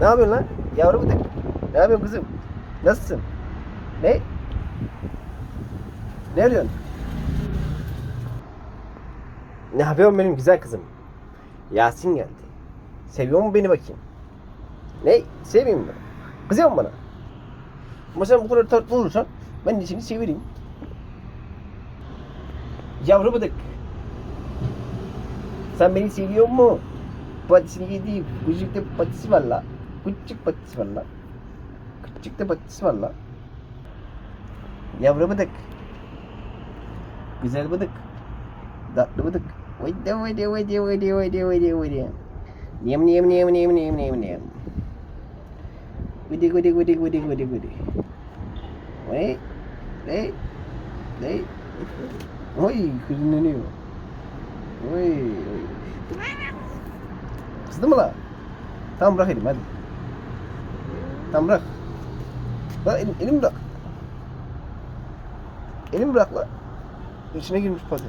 Ne yapıyorsun lan? Yavru bıdık. Ne yapıyorsun kızım? Nasılsın? Ne? Ne arıyorsun? Ne yapıyorsun benim güzel kızım? Yasin geldi. Seviyor mu beni bakayım? Ne? Seveyim mi? Kızıyor mu bana? Ama sen bu kadar tatlı olursan ben de seni severim. Yavru bıdık. Sen beni seviyor mu? Patisini yedi. Küçük de patisi var la. Küçük patisi var la. Küçük de patisi var la. Yavru bıdık. Güzel bıdık. Tatlı bıdık. Vayda vayda vayda vayda vayda vayda vayda. Niyam niyam niyam niyam niyam niyam niyam. Gudi gudi gudi gudi gudi gudi. Vay. Vay. Vay. Oy hızlanıyor. Oy oy. Kızdı mı la? Tamam bırak elimi hadi. Tamam bırak. Bırak elim, elimi bırak. Elimi bırak la. İçine girmiş pati.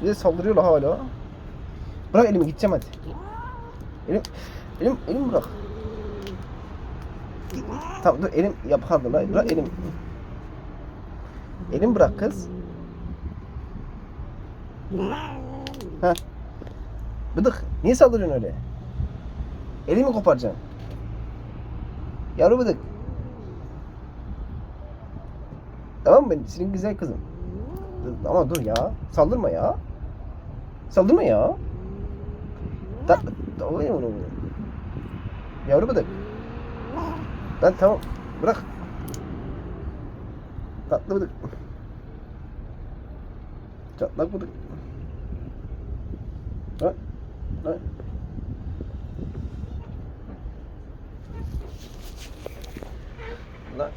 Size saldırıyor la hala. Bırak elimi gideceğim hadi. Elim, elim, elim bırak. Tamam dur elim yapardı la. Bırak elim. Elim bırak kız. Ha. Bıdık. Niye saldırıyorsun öyle? Elimi koparacaksın. Yavru bıdık. Tamam mı? Senin güzel kızım. Dur, ama dur ya. Saldırma ya. Saldırma ya. Da, da, oy, oy. Yavru. Lan tamam. Bırak. Tatlı bıdık. Çatlak bıdık. Ha? Ha? Lan.